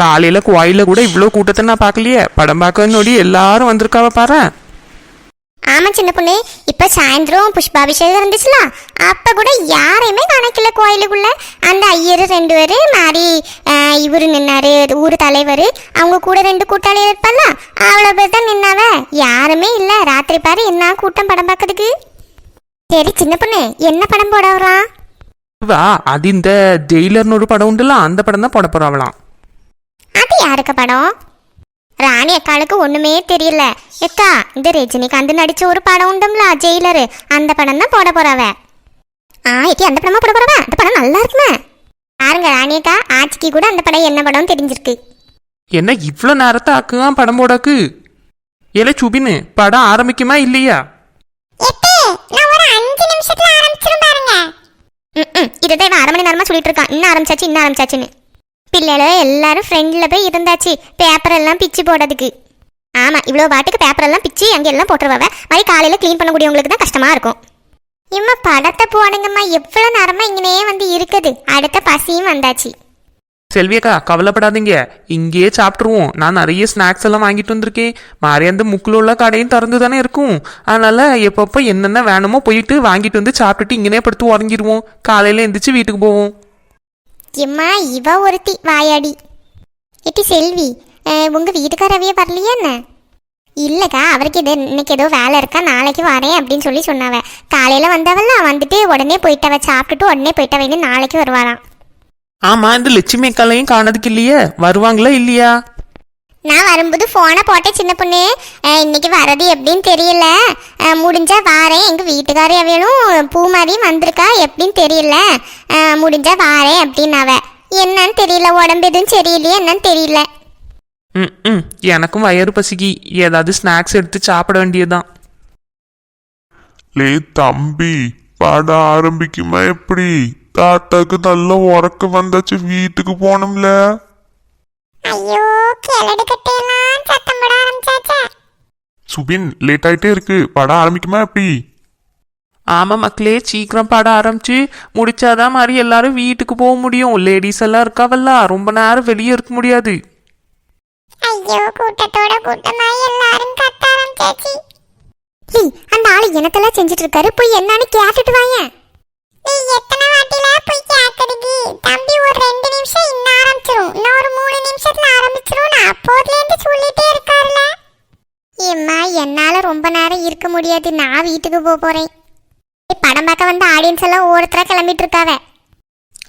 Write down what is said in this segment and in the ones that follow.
காலையில கோயில கூட இவ்வளோ கூட்டத்தை நான் பார்க்கலையே. படம் பார்க்க நொடி எல்லாரும் வந்திருக்காவ பாரு. ஆமா சின்ன பொண்ணு. இப்ப சாயந்தரம் புஷ்பாபிஷேகம் இருந்துச்சுல? அப்ப கூட யாரையுமே கணக்கில்ல கோயிலுக்குள்ள அந்த ஐயர் ரெண்டு பேரு மாறி இவரு நின்னாரு ஊர் தலைவர். அவங்க கூட ரெண்டு கூட்டாளி இருப்பால? அவ்வளோ பேர் தான் நின்னாவ? யாருமே இல்ல. ராத்திரி பாரு என்ன கூட்டம் படம் பார்க்கறதுக்கு? சரி சின்ன பொண்ணு என்ன படம் போட வரான் வா அது இந்த ஜெயிலர்னு ஒரு படம் உண்டுல அந்த படம் தான் போட போறாவலாம் அது யாருக்கு படம்? ராணி அக்காளுக்கு ஒண்ணுமே தெரியல. எக்கா இந்த ரஜினிகாந்த் நடிச்ச ஒரு படம் உண்டும்ல ஜெயிலரு. அந்த படம் தான் போட போறவ. ஆ எட்டி அந்த படமா போட போறவ? அந்த படம் நல்லா இருக்குமே. பாருங்க ராணி அக்கா ஆச்சிக்கு கூட அந்த படம் என்ன படம் தெரிஞ்சிருக்கு. என்ன இவ்வளோ நேரத்தை ஆக்குவான் படம் போடாக்கு? ஏல சுபின்னு படம் ஆரம்பிக்குமா இல்லையா? நான் ஒரு அஞ்சு நிமிஷத்துல ஆரம்பிச்சிரும் பாருங்க. இதுதான் இவன் அரை மணி நேரமா சொல்லிட்டு இருக்கான். இன்னும் ஆரம்பிச்சாச்சு இன்னும் ஆரம்பிச்சாச்சுன்னு. பிள்ளைகள எல்லாரும் ஃப்ரெண்டில் போய் இருந்தாச்சு. பேப்பர் எல்லாம் பிச்சு போடுறதுக்கு. ஆமாம் இவ்வளோ பாட்டுக்கு பேப்பர் எல்லாம் பிச்சு அங்கே எல்லாம் போட்டுருவாவ. மாதிரி காலையில் க்ளீன் பண்ணக்கூடியவங்களுக்கு தான் கஷ்டமாக இருக்கும். இம்மா படத்தை போடுங்கம்மா. எவ்வளோ நேரமாக இங்கனே வந்து இருக்குது. அடுத்த பசியும் வந்தாச்சு. செல்வியக்கா கவலைப்படாதீங்க. இங்கேயே சாப்பிட்ருவோம் நான் நிறைய ஸ்நாக்ஸ் எல்லாம் வாங்கிட்டு வந்திருக்கேன். மாறி அந்த முக்கில் உள்ள கடையும் திறந்து தானே இருக்கும். அதனால எப்பப்போ என்னென்ன வேணுமோ போயிட்டு வாங்கிட்டு வந்து சாப்பிட்டுட்டு இங்கனே படுத்து உறங்கிடுவோம். காலையில் எந்திரிச்சு வீட்டுக்கு போவோம். எம்மா இவ ஒருத்தி வாயாடி. எட்டி செல்வி உங்க வீட்டுக்காரவையே வரலையா என்ன? இல்லைக்கா அவருக்கு இது இன்னைக்கு ஏதோ வேலை இருக்கா நாளைக்கு வரேன் அப்படின்னு சொல்லி சொன்னாவ. காலையில வந்தவல்ல வந்துட்டு உடனே போயிட்டவ சாப்பிட்டுட்டு உடனே போயிட்டவ நாளைக்கு வருவாராம் ஆமா இந்த லட்சுமி அக்காலையும் காணதுக்கு இல்லையே? வருவாங்களா இல்லையா? நான் வரும்போது ஃபோனை போட்டேன் சின்ன பொண்ணு. இன்னைக்கு வரது எப்படின்னு தெரியல. முடிஞ்சா வாரேன். எங்கள் வீட்டுக்காரி அவையலும் பூ மாதிரியும் வந்திருக்கா. எப்படின்னு தெரியல. முடிஞ்சா வாரேன் அப்படின்னு அவ என்னன்னு தெரியல. உடம்பு எதுவும் சரியில்லையே என்னன்னு தெரியல. ம் ம். எனக்கும் வயிறு பசிக்கி. ஏதாவது ஸ்நாக்ஸ் எடுத்து சாப்பிட வேண்டியதுதான். லே தம்பி படம் ஆரம்பிக்குமா எப்படி? தாத்தாக்கு நல்ல உறக்கம் வந்தாச்சு. வீட்டுக்கு போனோம்ல. ஐயோ கிளடு கட்டையெல்லாம் சத்தம் போட ஆரம்பிச்சாச்சா. சுபின் லேட் ஆயிட்டே இருக்கு. படம் ஆரம்பிக்குமா எப்படி? ஆமா மக்களே சீக்கிரம் பாட ஆரம்பிச்சு முடிச்சாதான் மாதிரி எல்லாரும் வீட்டுக்கு போக முடியும். லேடிஸ் எல்லாம் இருக்காவல்ல ரொம்ப நேரம் வெளியே இருக்க முடியாது. ஐயோ கூட்டத்தோட கூட்டமா எல்லாரும் கத்த ஆரம்பிச்சாச்சு. அந்த ஆளு எனத்தெல்லாம் செஞ்சுட்டு இருக்காரு? போய் என்னன்னு கேட்டுட்டு வாங்க இருக்க முடியாது. நான் வீட்டுக்கு போக போறேன். படம் பார்க்க வந்த ஆடியன்ஸ் எல்லாம் ஒருத்தரா கிளம்பிட்டு இருக்காவ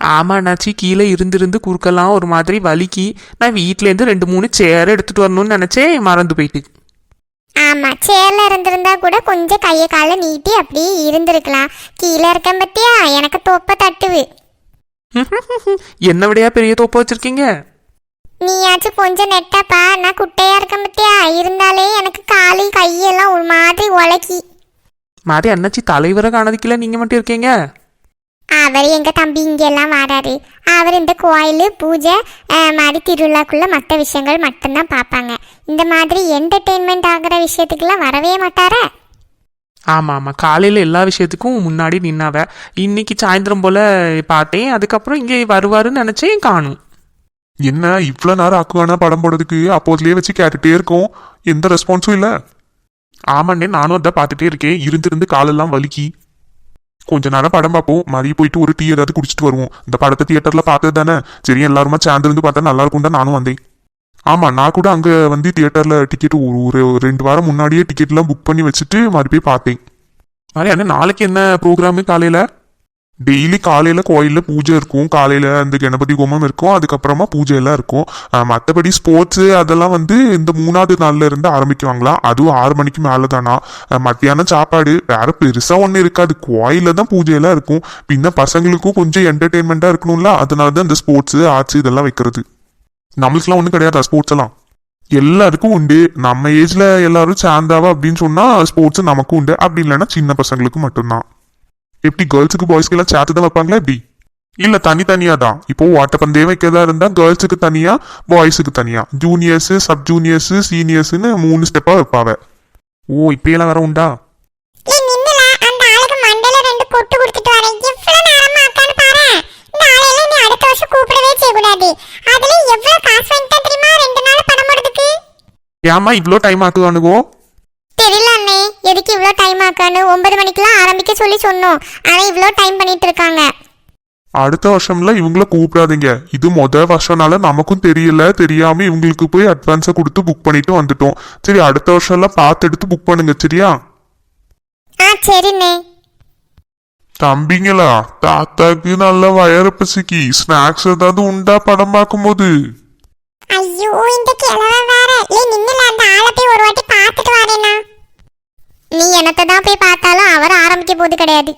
ஆமா அண்ணாச்சி. கீழே இருந்திருந்து குறுக்கெல்லாம் ஒரு மாதிரி வலிக்கி. நான் வீட்டிலேருந்து ரெண்டு மூணு சேர் எடுத்துட்டு வரணும்னு நினைச்சேன். மறந்து போயிட்டு. ஆமா சேர்ல இருந்திருந்தா கூட கொஞ்சம் கையை காலை நீட்டி அப்படியே இருந்திருக்கலாம். கீழே இருக்கேன் பத்தியா? எனக்கு தொப்ப தட்டுவு என்ன விடையா பெரிய தோப்பு வச்சிருக்கீங்க? நீயாச்சும் கொஞ்சம் நெட்டாப்பா நான் குட்டையா இருக்கேன் பத்தியா? இருந்தாலே எனக்கு காலு கையெல்லாம் ஒரு மாதிரி உலக்கி மாதிரி அண்ணாச்சி தலைவரை காணதுக்கில்ல நீங்க மட்டும் இருக்கீங்க? அவர் எங்க தம்பி இங்கெல்லாம் வராரு. அவர் இந்த கோயில் பூஜை மாதிரி திருவிழாக்குள்ள மற்ற விஷயங்கள் மட்டும்தான் பார்ப்பாங்க. இந்த மாதிரி என்டர்டெயின்மெண்ட் ஆகிற விஷயத்துக்கெல்லாம் வரவே மாட்டாரா? ஆமா ஆமா காலையில எல்லா விஷயத்துக்கும் முன்னாடி நின்னாவ. இன்னைக்கு சாயந்தரம் போல பார்த்தேன். அதுக்கப்புறம் இங்கே வருவாருன்னு நினைச்சேன் காணும். என்ன இவ்வளவு நேரம் ஆக்குவானா படம் போடுறதுக்கு? அப்போதுலயே வச்சு கேட்டுட்டே இருக்கோம். எந்த ரெஸ்பான்ஸும் இல்ல. ஆமாண்ணே நானும் அதான் பார்த்துட்டே இருக்கேன். இருந்திருந்து காலெல்லாம் வலிக்கி. கொஞ்ச நேரம் படம் பார்ப்போம். மதிய போயிட்டு ஒரு டீ ஏதாவது குடிச்சிட்டு வருவோம். இந்த படத்தை தியேட்டர்ல பார்த்தது தானே? சரி எல்லாருமா சேர்ந்துருந்து பார்த்தா நல்லா இருக்கும் தான் நானும் வந்தேன். ஆமா நான் கூட அங்க வந்து தியேட்டர்ல டிக்கெட் ஒரு ஒரு ரெண்டு வாரம் முன்னாடியே டிக்கெட்லாம் புக் பண்ணி வச்சுட்டு மறுபடியும் பார்த்தேன். அதே அண்ணன் நாளைக்கு என்ன ப்ரோக்ராமு காலையில? டெய்லி காலையில் கோயிலில் பூஜை இருக்கும். காலையில் அந்த கணபதி ஹோமம் இருக்கும். அதுக்கப்புறமா பூஜை எல்லாம் இருக்கும். மற்றபடி ஸ்போர்ட்ஸு அதெல்லாம் வந்து இந்த மூணாவது நாளில் இருந்து ஆரம்பிக்குவாங்களாம் அதுவும் ஆறு மணிக்கு மேலே தானா மத்தியானம் சாப்பாடு வேற பெருசாக ஒன்றும் இருக்காது. கோயிலில் தான் பூஜையெல்லாம் இருக்கும். பின்ன பசங்களுக்கும் கொஞ்சம் என்டர்டெயின்மெண்ட்டாக இருக்கணும்ல. அதனால தான் இந்த ஸ்போர்ட்ஸு ஆர்ட்ஸ் இதெல்லாம் வைக்கிறது. நம்மளுக்குலாம் ஒன்றும் கிடையாதா ஸ்போர்ட்ஸ் எல்லாம்? எல்லாருக்கும் உண்டு. நம்ம ஏஜில் எல்லாரும் சேர்ந்தாவா அப்படின்னு சொன்னால் ஸ்போர்ட்ஸ் நமக்கும் உண்டு. அப்படி இல்லைன்னா சின்ன பசங்களுக்கு மட்டும்தான். எப்படி கேர்ள்ஸுக்கு பாய்ஸ்க்கு எல்லாம் சேர்த்து தான் வைப்பாங்களா எப்படி? இல்ல தனித்தனியா தான். இப்போ ஓட்டப்பந்தயம் வைக்கிறதா இருந்தா கேர்ள்ஸுக்கு தனியா பாய்ஸுக்கு தனியா. ஜூனியர்ஸ் சப் ஜூனியர்ஸ் சீனியர்ஸ்னு மூணு ஸ்டெப்பா வைப்பாவ. ஓ இப்படியெல்லாம் வேற உண்டா? நீ நின்னுல அந்த ஆளுக்கு சொல்லி சொன்னோம். ஆனால் இவ்வளோ டைம் பண்ணிட்டு இருக்காங்க அடுத்த வருஷம்ல இவங்கள கூப்பிடாதீங்க. இது முத வருஷம்னால நமக்கும் தெரியல. தெரியாம இவங்களுக்கு போய் அட்வான்ஸை கொடுத்து புக் பண்ணிட்டு வந்துட்டோம். சரி அடுத்த வருஷம்லாம் பார்த்து எடுத்து புக் பண்ணுங்க சரியா? ஆ சரிண்ணே. தம்பிங்களா தாத்தாக்கு நல்ல வயறு பசிக்கு. ஸ்நாக்ஸ் ஏதாவது உண்டா படம் பார்க்கும்போது? ஐயோ இந்த கிழவன் வேற. ஏ நின்னுல அந்த ஆளை போய் ஒரு வாட்டி பார்த்துட்டு வரேனா நீ என்னத்தை தான் போய் பார்த்தாலும் அவர் ஆரம்பிக்க போது கிடையாது.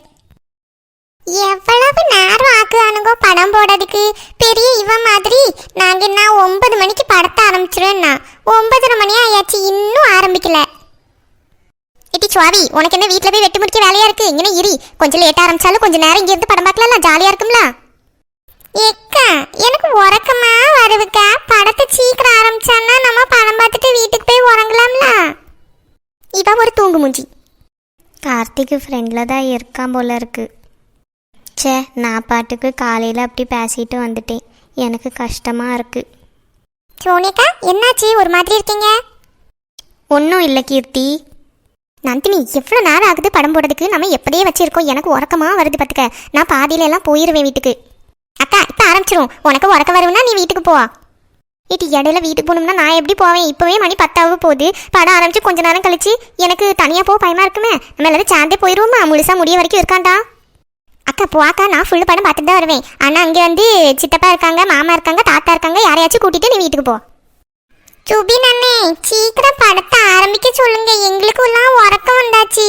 எவ்வளவு நேரம் ஆக்குதானுங்கோ படம் போடுறதுக்கு? பெரிய இவன் மாதிரி. நாங்க என்ன ஒன்பது மணிக்கு படத்தை ஆரம்பிச்சிருவேன்னா? ஒன்பதரை மணி ஆயாச்சு இன்னும் ஆரம்பிக்கல. இட்டி சுவாவி உனக்கு என்ன வீட்டில் போய் வெட்டு முடிக்க வேலையா இருக்கு? இங்கே இரி. கொஞ்சம் லேட் ஆரம்பிச்சாலும் கொஞ்சம் நேரம் இங்கே இருந்து படம் பார்க்கலாம் ஜாலியா இருக்கும்ல? ஏ எனக்கு உறக்கமா வருவுக்கா படத்தை சீக்கிரம் ஆரம்பிச்சான்னா நம்ம படம் பார்த்துட்டு வீட்டுக்கு போய் உறங்கலாம்ல இவ ஒரு தூங்கு மூஞ்சி கார்த்திக் ஃப்ரெண்டில் தான் இருக்கான் போல இருக்கு. ச்சே நான் பாட்டுக்கு காலையில் அப்படி பேசிட்டு வந்துட்டேன். எனக்கு கஷ்டமாக இருக்கு. சோனியக்கா என்னாச்சு? ஒரு மாதிரி இருக்கீங்க? ஒன்றும் இல்லை கீர்த்தி. நந்தினி எவ்வளோ நேரம் ஆகுது படம் போடுறதுக்கு? நம்ம எப்படியே வச்சிருக்கோம். எனக்கு உறக்கமா வருது பார்த்துக்க நான் பாதியில எல்லாம் போயிருவேன் வீட்டுக்கு. அக்கா இப்போ ஆரம்பிச்சிரும். உனக்கு உறக்க வரும்னா நீ வீட்டுக்கு போவா. இது இடையில வீட்டுக்கு போகணும்னா நான் எப்படி போவேன்? இப்போவே மணி பத்தாவது போகுது. படம் ஆரம்பிச்சு கொஞ்ச நேரம் கழிச்சு எனக்கு தனியாக போக பயமா இருக்குமே. நம்ம எல்லாரும் சேர்ந்தே போயிடுவோமா முழுசா முடிய வரைக்கும் இருக்காண்டா? அக்கா போக்கா நான் ஃபுல் படம் பார்த்துட்டு தான் வருவேன். ஆனால் அங்கே வந்து சித்தப்பா இருக்காங்க மாமா இருக்காங்க தாத்தா இருக்காங்க. யாரையாச்சும் கூட்டிட்டு நீ வீட்டுக்கு போ. சுபின் அண்ணே சீக்கிரம் படத்தை ஆரம்பிக்க சொல்லுங்க. எங்களுக்குலாம் உறக்கம் வந்தாச்சு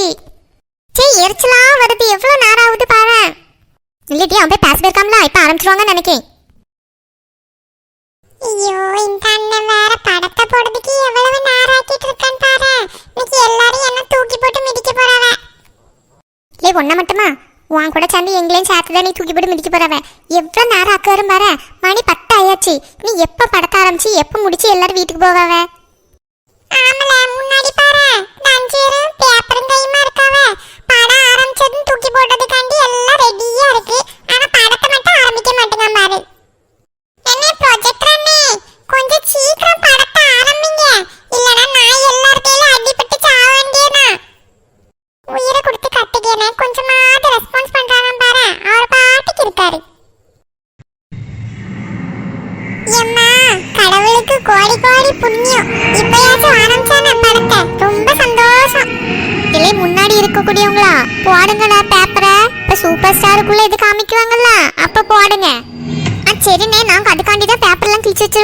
சே எரிச்சலா வருது. எவ்வளோ நேரம் ஆகுது பாரு. இல்லட்டி அவன் போய் பேச இருக்காம்ல இப்போ ஆரம்பிச்சிருவாங்கன்னு நினைக்கேன். ஐயோ இந்த அண்ணன் வேற படத்தை போடுறதுக்கு எவ்வளவு நேரம் ஆக்கிட்டு இருக்கான் பாரு. இன்னைக்கு எல்லாரும் என்ன தூக்கி போட்டு மிதிக்க போறாவ. லே ஒன்ன மட்டுமா? உன் கூட சேர்ந்து எங்களையும் சேர்த்து தான் நீ தூக்கி போட்டு மிதிக்க போறவ. எவ்வளவு நேரம் ஆக்காரும் பாரு. மணி பத்து ஆயாச்சு நீ எப்ப படத்தை ஆரம்பிச்சு எப்ப முடிச்சு எல்லாரும் வீட்டுக்கு போவாவ ஆமல முன்னாடி பாரு. நஞ்சீரும் பேப்பரும் கையுமா இருக்காவ. படம் ஆரம்பிச்சதும் தூக்கி போடுறதுக்காண்டி எல்லாம் ரெடியா இருக்கு. ஆனா படத்தை மட்டும் ஆரம்பிக்க மாட்டேங்க பாரு. என்ன ப்ரொஜெக்டர்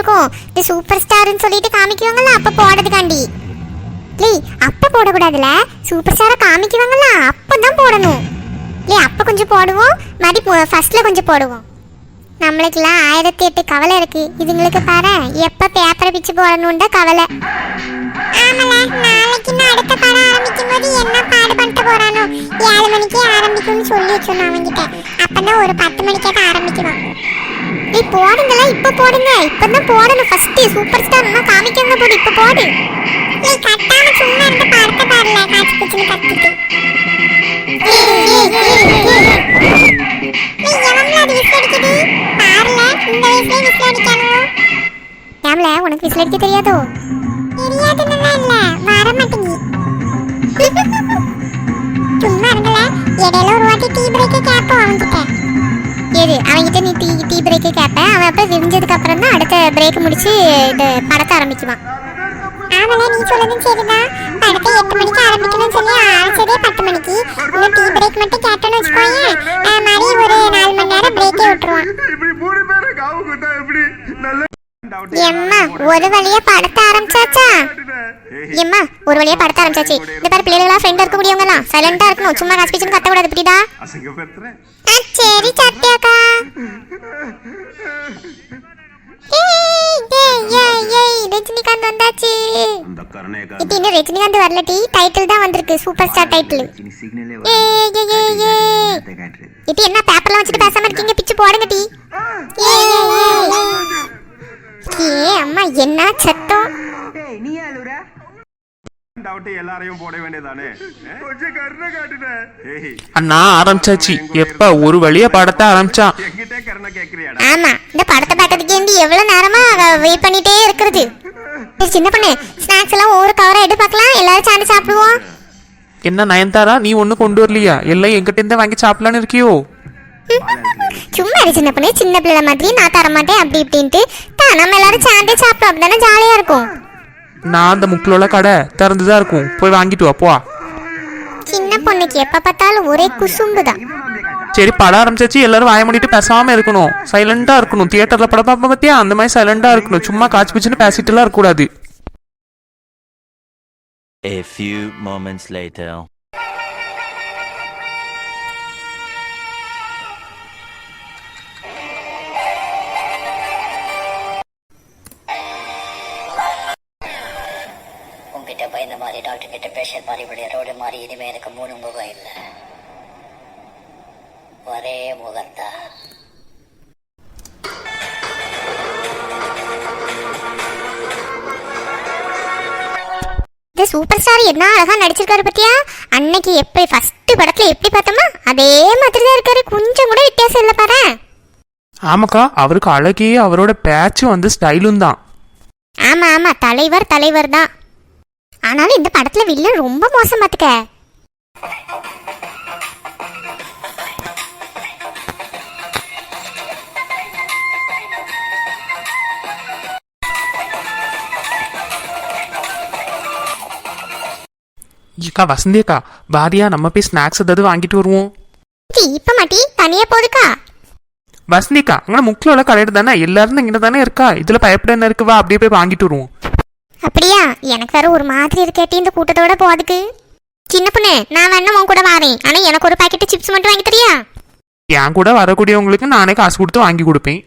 இருக்கும். இது சூப்பர் ஸ்டார்னு சொல்லிட்டு காமிக்குவாங்கல்ல அப்ப போடுறதுக்காண்டி. லே அப்ப போடக்கூடாதுல. சூப்பர் ஸ்டாரை காமிக்குவாங்கல்ல அப்பதான் போடணும். லே அப்ப கொஞ்சம் போடுவோம். மதி ஃபர்ஸ்ட்ல கொஞ்சம் போடுவோம். நம்மளுக்கெல்லாம் ஆயிரத்தி எட்டு கவலை இருக்கு. இதுங்களுக்கு பாரு எப்ப பேப்பரை பிச்சு போடணும் கவலை. ஆமல நாளைக்கு நான் அடுத்த படம் ஆரம்பிக்கும் போது என்ன பாடு பண்ணிட்டு போறானோ. ஏழு மணிக்கு ஆரம்பிக்கும்னு சொல்லி வச்சோம் அவன்கிட்ட. அப்பதான் ஒரு பத்து மணிக்காக ஆரம்பிக்கணும் ஏய் போடுங்களா இப்ப போடுங்க. இப்பதான் போடணும். ஃபர்ஸ்ட் சூப்பர் ஸ்டார் அம்மா காமிக்கங்க போடு இப்ப போடு. ஏய் கட்டாம சும்மா இருந்த பார்க்க பாருல காட்சி பிடிச்சுன்னு கத்திட்டு. உனக்கு விசில் அடிக்க தெரியாதோ? தெரியாதுன்னு இல்ல வர மாட்டேங்கி. சும்மா இருங்களேன் இடையில ஒரு வாட்டி டீ பிரேக்கே கேட்போம் அவன்கிட்ட. எது அவன்கிட்ட நீ டீ டீ பிரேக் கேட்பேன் அவன் அப்போ விரிஞ்சதுக்கு அப்புறம் தான் அடுத்த பிரேக் முடிச்சு இந்த படத்தை ஆரம்பிக்குவான். ஆமால நீ சொல்லதும் சரிதான். படத்தை எட்டு மணிக்கு ஆரம்பிக்கணும்னு சொல்லி ஆரம்பிச்சதே பத்து மணிக்கு. இன்னும் டீ பிரேக் மட்டும் கேட்டோன்னு வச்சுக்கோயேன். மாதிரி ஒரு நாலு மணி நேரம் பிரேக்கே விட்டுருவான். எம்மா ஒரு வழியா படத்தை ஆரம்பிச்சாச்சா? எம்மா ஒரு வழியா படத்தை ஆரம்பிச்சாச்சு. இந்த பாரு பிள்ளைகளா ஃப்ரெண்ட் இருக்க முடியவங்கலாம் சைலண்டா இருக்கணும். சும்மா காசு பிச்சுன்னு கத்த கூடாது புரியுதா? சரி சத்யாக்கா. ஏய், ரஜினிகாந்த் வந்தாச்சு. அந்த கருணையை இது இன்னும் ரஜினிகாந்த் வரல டி? டைட்டில் தான் வந்திருக்கு சூப்பர் ஸ்டார் டைட்டில் சிக்னலே இது என்ன பேப்பர்லாம் வச்சுட்டு பேசாம இருக்கீங்க? பிச்சு போடுங்க டி. ஏய் ஏய் ஏ அம்மா என்ன சத்தம்? டவுட் எல்லாரையும் போட வேண்டியதானே? கொஞ்சம் கருணை காட்டுன. ஏய். அண்ணா ஆரம்பிச்சாச்சு. எப்ப ஒரு வழியா படத்தை ஆரம்பிச்சான் என்கிட்ட கருணை கேக்குறியாடா? ஆமா இந்த படத்தை பார்க்கறதுக்கு வேண்டி எவ்வளவு நேரமா வெயிட் பண்ணிட்டே இருக்கிறது? சரி, சின்ன பொண்ணு ஸ்நாக்ஸ் எல்லாம் ஒவ்வொரு கவரா எடுத்து பார்க்கலாம். எல்லாரும் சேர்ந்து சாப்பிடுவோம். என்ன நயன்தாரா? நீ ஒன்றும் கொண்டு வரலையா? எல்லாம் எங்கிட்ட இருந்தே வாங்கி சாப்பிடலான்னு இருக்கியோ? சும்மா இரு சின்ன பொண்ணு. சின்ன பிள்ளை மாதிரி நான் தர மாட்டேன் அப்படி இப்படின்ட்டு. தான் நம்ம எல்லாரும் சேர்ந்தே சாப்பிட்டோம் அப்படிதானே ஜாலியா இருக்கும். நான் அந்த முக்கில் கடை. திறந்து தான் இருக்கும். போய் வாங்கிட்டு வா போ. சின்ன பொண்ணுக்கு எப்ப பார்த்தாலும் ஒரே குசும்பு தான் சரி படம் ஆரம்பிச்சாச்சு. எல்லாரும் வாய மூடிட்டு பேசாம இருக்கணும். சைலண்டா இருக்கணும். தியேட்டர்ல படம் பார்ப்ப பத்தியா? அந்த மாதிரி சைலண்டா இருக்கணும். சும்மா காய்ச்சி பிச்சுன்னு பேசிட்டுலாம் இருக்கக்கூடாது. A few moments later. இந்த சூப்பர் ஸ்டார் என்ன அழகா நடிச்சிருக்காரு பத்தியா? அன்னைக்கு எப்படி ஃபர்ஸ்ட் படத்துல எப்படி பார்த்தோமா? அதே மாதிரி தான் இருக்காரு. கொஞ்சம் கூட வித்தியாசம் இல்லை பாரு. ஆமாக்கா அவருக்கு அழகே அவரோட பேச்சும் வந்து ஸ்டைலும் தான். ஆமா ஆமா தலைவர் தலைவர் தான். ஆனாலும் இந்த படத்துல வில்லன் ரொம்ப மோசம் பாத்துக்க ஏக்கா வசந்தி அக்கா வாரியா நம்ம போய் ஸ்நாக்ஸ் ஏதாவது வாங்கிட்டு வருவோம். இப்ப மாட்டி தனியா போதுக்கா. வசந்தி அக்கா அங்கே முக்கில் உள்ள கடையில் தானே எல்லாரும் இங்கே தானே இருக்கா? இதில் பயப்பட என்ன இருக்கு? வா அப்படியே போய் வாங்கிட்டு வருவோம். அப்படியா? எனக்கு வேற ஒரு மாதிரி இருக்கேட்டி இந்த கூட்டத்தோட போறதுக்கு. சின்ன பொண்ணு நான் வேணா உன் கூட வரேன். ஆனா எனக்கு ஒரு பாக்கெட் சிப்ஸ் மட்டும் வாங்கி தரியா? என் கூட வரக்கூடியவங்களுக்கு நானே காசு கொடுத்து வாங்கி கொடுப்பேன்.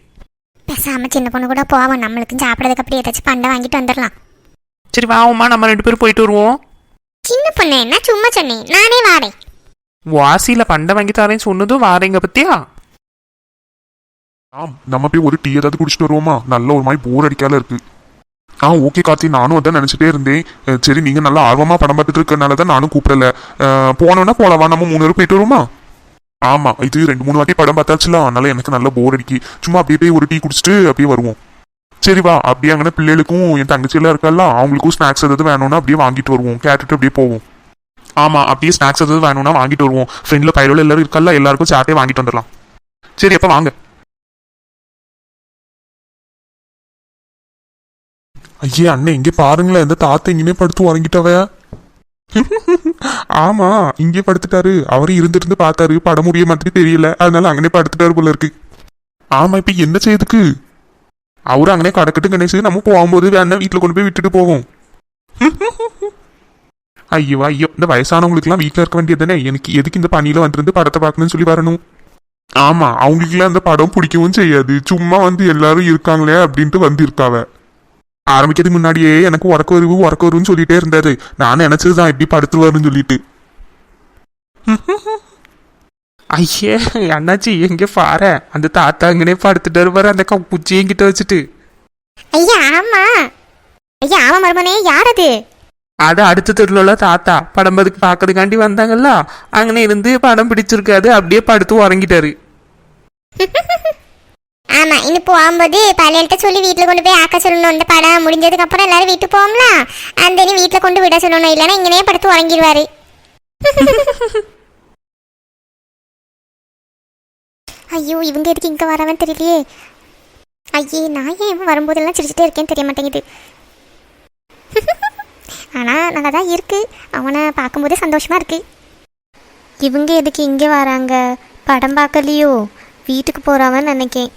பேசாம சின்ன பொண்ணு கூட போவோம். நம்மளுக்கும் சாப்பிடறதுக்கு அப்படி ஏதாச்சும் பண்டை வாங்கிட்டு வந்துடலாம். சரி வாவும்மா. நம்ம ரெண்டு பேரும் போயிட்டு வருவோம். சின்ன பொண்ணு நான் சும்மா சொன்னேன். நானே வாரேன். வாசியில் பண்டை வாங்கி தரேன்னு சொன்னதும் வாரேங்க பத்தியா? ஆம் நம்ம போய் ஒரு டீ ஏதாவது குடிச்சிட்டு வருவோமா? நல்ல ஒரு மாதிரி போர் அடிக்கால இருக்கு. ஆ ஓகே கார்த்தி நானும் அதான் நினைச்சிட்டே இருந்தேன். சரி நீங்க நல்லா ஆர்வமா படம் பார்த்துட்டு இருக்கறனால தான் நானும் கூப்பிடல. அஹ் போனோம்னா போலவா நம்ம மூணு பேரும் போயிட்டு வருவோமா? ஆமா இது ரெண்டு மூணு வாட்டி படம் பார்த்தாச்சுல அதனால எனக்கு நல்லா போர் அடிக்கி. சும்மா அப்படியே போய் ஒரு டீ குடிச்சிட்டு அப்படியே வருவோம். சரி வா அப்படியே அங்கே பிள்ளைகளுக்கும் என் தங்கச்சியெல்லாம் இருக்கல அவங்களுக்கும் ஸ்நாக்ஸ் எதாவது வேணும்னா அப்படியே வாங்கிட்டு வருவோம். கேட்டுட்டு அப்படியே போவோம். ஆமாம் அப்படியே ஸ்நாக்ஸ் எதாவது வேணும்னா வாங்கிட்டு வருவோம். ஃப்ரெண்ட்ல பயிரோல எல்லாரும் இருக்கல எல்லாருக்கும் சாட்டே வாங்கிட்டு வந்துடலாம். சரி அப்போ வாங்க. ஐயே அண்ணே இங்கே பாருங்களேன். இந்த தாத்தா இங்கே படுத்து உறங்கிட்டவ. ஆமா இங்கே படுத்துட்டாரு. அவரு இருந்து இருந்து பார்த்தாரு. படம் முடிய மாதிரி தெரியல. அதனால அங்கனே படுத்துட்டாரு போல இருக்கு. ஆமா இப்ப என்ன செய்யுதுக்கு அவரு அங்கனே கடக்கட்டு கணேசு. நம்ம போகும்போது வேணா வீட்டுல கொண்டு போய் விட்டுட்டு போவோம். ஐயோ ஐயோ. இந்த வயசானவங்களுக்குலாம் வீட்டில் இருக்க வேண்டியது தானே எனக்கு எதுக்கு இந்த பணியில வந்திருந்து படத்தை பார்க்கணும்னு சொல்லி வரணும்? ஆமா அவங்களுக்குலாம் அந்த படம் பிடிக்கவும் செய்யாது. சும்மா வந்து எல்லாரும் இருக்காங்களே அப்படின்ட்டு வந்து இருக்காவ ஆரம்பிக்கிறதுக்கு முன்னாடியே எனக்கு உறக்க வருவு உறக்க வருன்னு சொல்லிட்டே இருந்தாரு. நான் நினைச்சதுதான் இப்படி படுத்துருவாருன்னு சொல்லிட்டு. ஐயே அண்ணாச்சி எங்க பாரு அந்த தாத்தா அங்கனே படுத்துட்டு பாரு அந்த க- குச்சியை கிட்ட வச்சுட்டு. ஐயா ஆமா. ஐயா ஆமா மருமனே யார் அது? அது அடுத்த தெருல உள்ள தாத்தா. படம் பதுக்கு பார்க்கறதுக்காண்டி வந்தாங்கல்ல. அங்கனே இருந்து படம் பிடிச்சிருக்காது அப்படியே படுத்து உறங்கிட்டாரு. ஆமா இனி போகும்போது பழையல்கிட்ட சொல்லி வீட்டுல கொண்டு போய் ஆக்க சொல்லணும். இந்த படம் முடிஞ்சதுக்கு அப்புறம் எல்லாரும் வீட்டுக்கு போவோம்ல? அந்த இனி வீட்டுல கொண்டு விட சொல்லணும். இல்லைன்னா இங்கனே படுத்து உறங்கிடுவாரு ஐயோ இவங்க எதுக்கு இங்க வரவன் தெரியலையே. ஐயே நான் ஏன் இவன் வரும்போதெல்லாம் சிரிச்சுட்டே இருக்கேன்னு தெரிய மாட்டேங்குது ஆனா நல்லா தான் இருக்கு. அவனை பார்க்கும்போது சந்தோஷமா இருக்கு. இவங்க எதுக்கு இங்கே வராங்க? படம் பார்க்கலையோ? வீட்டுக்கு போறாவன்னு நினைக்கேன்.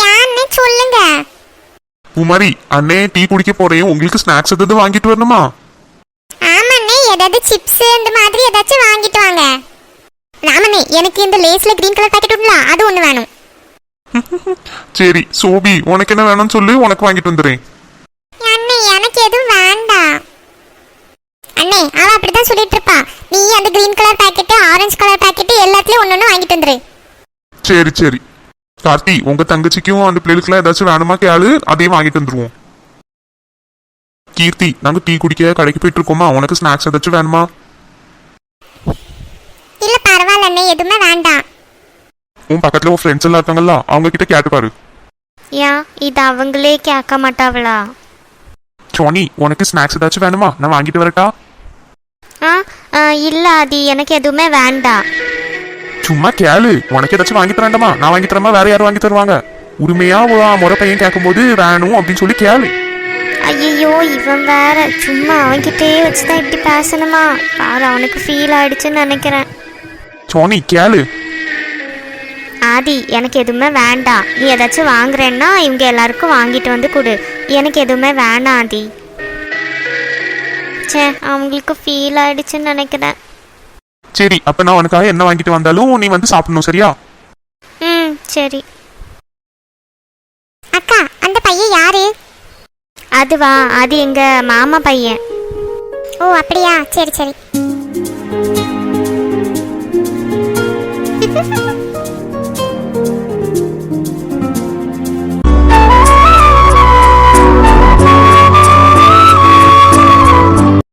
யாருன்னு சொல்லுங்க. பூமாரி அண்ணே டீ குடிக்க போறேன். உங்களுக்கு ஸ்நாக்ஸ் ஏதாவது வாங்கிட்டு வரணுமா? ஏதாவது சிப்ஸ் இந்த மாதிரி ஏதாச்சும் வாங்கிட்டு வாங்க. ராமண்ணே எனக்கு இந்த லேஸ்ல கிரீன் கலர் பாக்கெட் உண்டுல அது ஒண்ணு வேணும். சரி சோபி உனக்கு என்ன வேணும்னு சொல்லு உனக்கு வாங்கிட்டு வந்துடுறேன். அண்ணே எனக்கு எதுவும் வேண்டாம் அண்ணே அவ அப்படிதான் சொல்லிட்டு இருப்பா நீ அந்த green colour packet orange colour packet எல்லாத்துலயும் ஒண்ணு வாங்கிட்டு வந்துரு. சரி சரி. கார்த்தி உங்க தங்கச்சிக்கும் அந்த பிள்ளைகளுக்குலாம் ஏதாச்சும் வேணுமா கேளு அதையும் வாங்கிட்டு வந்துருவோம். கீர்த்தி நாங்க டீ குடிக்க கடைக்கு போயிட்டு இருக்கோமா உனக்கு ஸ்நாக்ஸ் ஏதாச்சும் வேணுமா? இல்ல பரவாயில்ல அண்ணே. எதுவுமே வேண்டாம். உன் பக்கத்துல உன் ஃப்ரெண்ட்ஸ் எல்லாம் இருக்காங்கல்ல அவங்க கிட்ட கேட்டு பாரு. ஏன் இது அவங்களே கேட்க மாட்டாவளா? சோனி உனக்கு ஸ்நாக்ஸ் ஏதாச்சும் வேணுமா? நான் வாங்கிட்டு வரட்டா? ஆ ஆ, இல்ல ஆதி. எனக்கு எதுவுமே வேண்டாம். சும்மா கேளு. உனக்கு ஏதாச்சும் வாங்கி தரேன்டமா? நான் வாங்கி தரமா வேற யாரும் வாங்கி தருவாங்க? உரிமையா உன் முறை பையன் கேட்கும்போது வேணும் அப்படின்னு சொல்லி கேளு. ஐயோ இவன் வேற. சும்மா அவன்கிட்டே வச்சுதான் இப்படி பேசணுமா? பாரு அவனுக்கு ஃபீல் ஆயிடுச்சுன்னு நினைக்கிறேன். சோனி கேளு. ஆதி எனக்கு எதுவுமே வேண்டாம். நீ ஏதாச்சும் வாங்குறேன்னா இவங்க எல்லாருக்கும் வாங்கிட்டு வந்து கொடு. எனக்கு எதுவுமே வேணாம் ஆதி. ச்சே அவங்களுக்கு ஃபீல் ஆயிடுச்சுன்னு நினைக்கிறேன். சரி அப்ப நான் உனக்காக என்ன வாங்கிட்டு வந்தாலும் நீ வந்து சாப்பிடணும் சரியா? ம் சரி. அக்கா அந்த பையன் யாரு? அதுவா அது எங்க மாமா பையன். ஓ அப்படியா? சரி சரி.